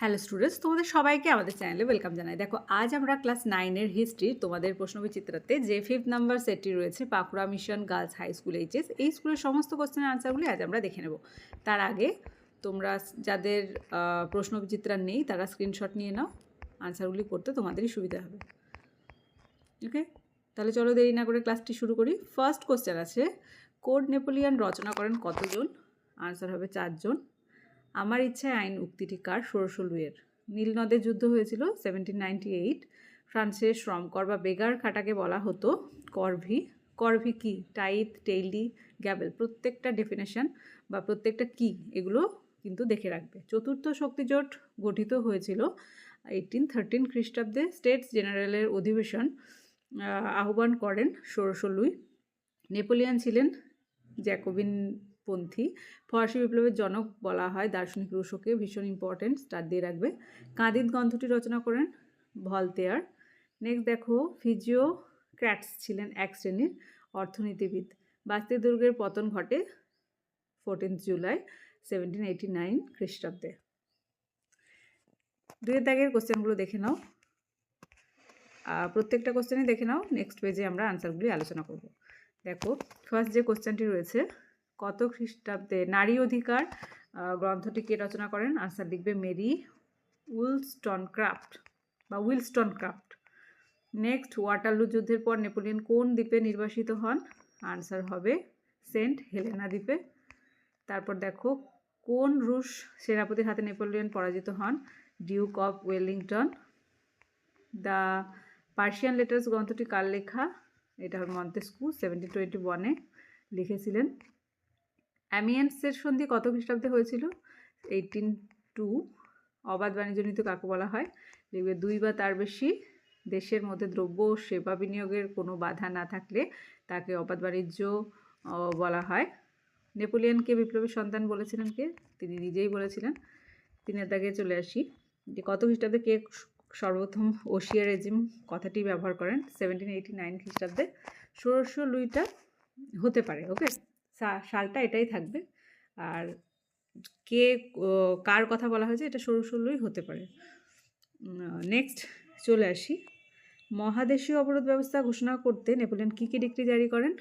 Hello students তোমাদের সবাইকে আমাদের চ্যানেলে ওয়েলকাম জানাই। দেখো, আজ আমরা ক্লাস নাইনের হিস্ট্রি তোমাদের প্রশ্নবিচিত্রাতে যে ফিফথ নাম্বার সেটটি রয়েছে Pakura mission girls high school HS এই স্কুলের সমস্ত কোশ্চেনের আনসারগুলি আজ আমরা দেখে নেব। তার আগে, তোমরা যাদের প্রশ্নবিচিত্রা নেই, তারা স্ক্রিনশট নিয়ে নাও আনসারগুলি করতে তোমাদেরই সুবিধা হবে। ওকে তাহলে চলো দেরি না করে ক্লাসটি শুরু করি। ফার্স্ট কোশ্চেন আছে, কোড নেপোলিয়ান রচনা করেন কতজন? আনসার হবে চারজন। আমার ইচ্ছায় আইন উক্তিটি কার? ষোড়শ লুইয়ের। নীলনদের যুদ্ধ হয়েছিল সেভেন্টিন নাইনটি এইট ফ্রান্সের শ্রমকর বা বেগার খাটাকে বলা হতো করভি। করভি কি? টাইথ টেইলি, গ্যাবেল। প্রত্যেকটা ডেফিনেশন বা প্রত্যেকটা কি এগুলো কিন্তু দেখে রাখবে। চতুর্থ শক্তিজোট গঠিত হয়েছিল এইটিন থার্টিন খ্রিস্টাব্দে। স্টেটস জেনারেলের অধিবেশন আহ্বান করেন ষোড়শ লুই। নেপোলিয়ান ছিলেন জ্যাকোবিন পন্থী। ফরাসি বিপ্লবের জনক বলা হয় দার্শনিক রুশোকে ভীষণ ইম্পর্টেন্ট স্টার দিয়ে রাখবে। কাঁদিত গ্রন্থটি রচনা করেন ভলতেয়ার। নেক্সট দেখো ফিজিও ক্র্যাটস ছিলেন এক শ্রেণির অর্থনীতিবিদ। বাস্তি দুর্গের পতন ঘটে fourteenth July seventeen eighty nine খ্রিস্টাব্দে। দুয়ের দাগের কোশ্চেনগুলো দেখে নাও। প্রত্যেকটা কোশ্চেনই দেখে নাও। নেক্সট পেজে আমরা আনসারগুলি আলোচনা করব। দেখো ফার্স্ট যে কোশ্চেনটি রয়েছে কত খ্রিস্টাব্দে নারী অধিকার গ্রন্থটি কে রচনা করেন? আনসার লিখবে মেরি উইলস্টন ক্রাফট বা উইলস্টন ক্রাফট নেক্সট ওয়াটারলু যুদ্ধের পর নেপোলিয়ন কোন দ্বীপে নির্বাসিত হন? আনসার হবে সেন্ট হেলেনা দ্বীপে। তারপর দেখো, কোন রুশ সেনাপতির হাতে নেপোলিয়ন পরাজিত হন? Duke of Wellington the Persian letters গ্রন্থটি কার লেখা? এটা মন্তেস্কু সেভেন্টিন টোয়েন্টি ওয়ানে লিখেছিলেন। অ্যামিয়েন্সের সন্ধি কত খ্রিস্টাব্দে হয়েছিল? এইটিন টু অবাধ বাণিজ্য নীতি কাকে বলা হয়? লিখবে দুই বা তার বেশি দেশের মধ্যে দ্রব্য ও সেবা বিনিয়োগের কোনো বাধা না থাকলে তাকে অবাধ বাণিজ্য বলা হয়। নেপোলিয়ানকে বিপ্লবীর সন্তান বলেছিলেন কে? তিনি নিজেই বলেছিলেন। তিনি তাকে চলে আসি। যে কত খ্রিস্টাব্দে কে সর্বপ্রথম ওশিয়া রেজিম কথাটি ব্যবহার করেন? সেভেন্টিন এইটি নাইন খ্রিস্টাব্দে। ষোড়শ লুইটা হতে পারে ওকে সালটা এটাই থাকবে। আর কে কার কথা বলা হয়েছে এটা ষোড়শ লুই হতে পারে। নেক্সট চলে আসি। মহাদেশীয় অবরোধ ব্যবস্থা ঘোষণা করতে নেপোলিয়ন কী কী ডিক্রি জারি করেন?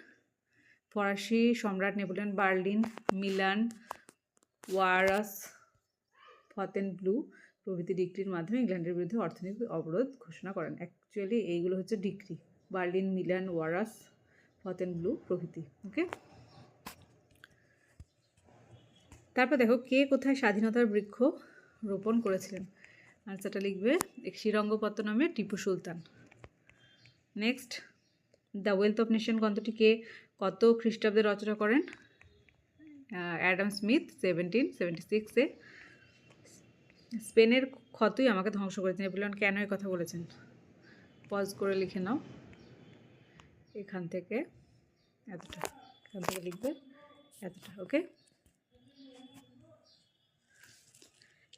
ফরাসি সম্রাট Napoleon Berlin, Milan, Warsaw Fontainebleau প্রভৃতি ডিক্রির মাধ্যমে ইংল্যান্ডের বিরুদ্ধে অর্থনৈতিক অবরোধ ঘোষণা করেন। অ্যাকচুয়ালি এইগুলো হচ্ছে decree. Berlin, Milan, Warsaw Fontainebleau প্রভৃতি ওকে তারপর দেখো কে কোথায় স্বাধীনতার বৃক্ষ রোপণ করেছিলেন? আনসারটা লিখবে শ্রীরঙ্গপত্তনমে Tipu Sultan. Next the wealth of nation গ্রন্থটি কে কত খ্রিস্টাব্দে রচনা করেন? অ্যাডাম স্মিথ সেভেন্টিন সেভেন্টি সিক্সে স্পেনের ক্ষতই আমাকে ধ্বংস করেছেন নেপোলিয়ন কেন এই কথা বলেছেন? পজ করে লিখে নাও। এখান থেকে এতটা, এখান থেকে লিখবে এতটা ওকে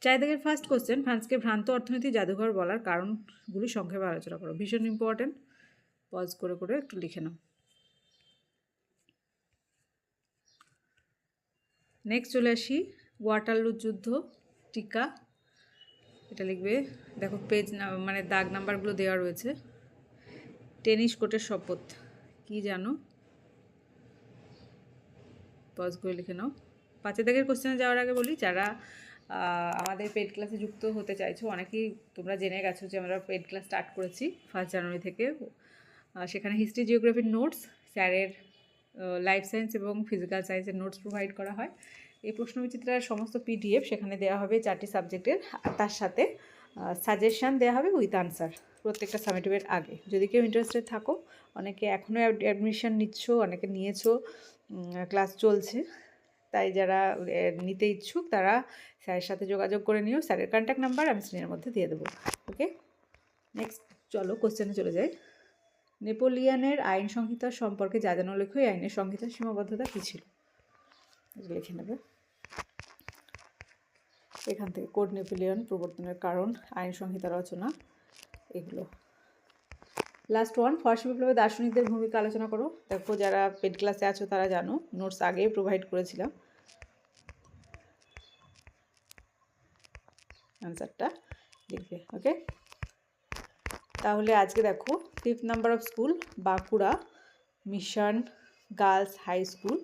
চাহিদাগের ফার্স্ট কোশ্চেন ফ্রান্সকে ভ্রান্ত অর্থনীতি জাদুঘর বলার কারণগুলি সংক্ষেপে আলোচনা করো। ভীষণ ইম্পর্ট্যান্ট পজ করে করে একটু লিখে নাও। নেক্সট চলে আসি ওয়াটারলু যুদ্ধ টিকা। এটা লিখবে, দেখো পেজ মানে দাগ নাম্বারগুলো দেওয়া রয়েছে। টেনিস কোর্টের শপথ, কি জানো? পজ করে লিখে নাও। পাঁচের দাগের কোশ্চেনে যাওয়ার আগে বলি, যারা আমাদের পেড ক্লাসে যুক্ত হতে চাইছো, অনেকেই তোমরা জেনে গেছো যে আমরা পেড ক্লাস স্টার্ট করেছি ফার্স্ট জানুয়ারি থেকে। সেখানে হিস্ট্রি জিওগ্রাফির নোটস স্যারের লাইফ সায়েন্স এবং ফিজিক্যাল সায়েন্সের নোটস প্রোভাইড করা হয়। এই প্রশ্নবিচিত্রার সমস্ত পিডিএফ সেখানে দেওয়া হবে চারটি সাবজেক্টের তার সাথে সাজেশান দেওয়া হবে উইথ আনসার প্রত্যেকটা সামিটিভের আগে। যদি কেউ ইন্টারেস্টেড থাকো, অনেকে এখনও অ্যাডমিশন নিচ্ছ, অনেকে নিয়েছো ক্লাস চলছে। তাই যারা নিতে ইচ্ছুক তারা স্যারের সাথে যোগাযোগ করে নিও। স্যারের কন্ট্যাক্ট নাম্বার আমি স্ক্রিনের মধ্যে দিয়ে দেবো। ওকে নেক্সট চলো কোশ্চেনে চলে যাই। নেপোলিয়ানের আইন সংহিতা সম্পর্কে যা জানো লেখো, এই আইনের সংহিতার সীমাবদ্ধতা কী ছিল? লিখে নেবে। এখান থেকে কোড নেপোলিয়ন প্রবর্তনের কারণ, আইন সংহিতা রচনা, এগুলো। লাস্ট ওয়ান ফরাসি বিপ্লবে দার্শনিকদের ভূমিকা আলোচনা করো দেখো যারা পেড ক্লাসে আছো তারা জানো নোটস আগেই প্রোভাইড করেছিলাম অ্যান্সারটা লিখবে ওকে তাহলে আজকে দেখো fifth number of school Bankura mission girls high school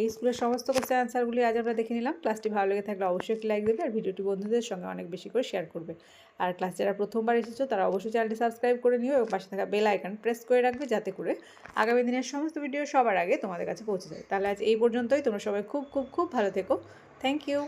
এই স্কুলের সমস্ত কোশ্চেন অ্যান্সারগুলি আজ আমরা দেখে নিলাম। ক্লাসটি ভালো লেগে থাকলে অবশ্যই একটি লাইক দেবে আর ভিডিওটি বন্ধুদের সঙ্গে অনেক বেশি করে শেয়ার করবে। আর ক্লাস যারা প্রথমবার এসেছ, তারা অবশ্যই চ্যানেলটি সাবস্ক্রাইব করে নিও এবং পাশে থাকা বেল আইকন প্রেস করে রাখবে যাতে করে আগামী দিনের সমস্ত ভিডিও সবার আগে তোমাদের কাছে পৌঁছে যায়। তাহলে আজ এই পর্যন্তই। তোমরা সবাই খুব খুব খুব ভালো থেকো। Thank you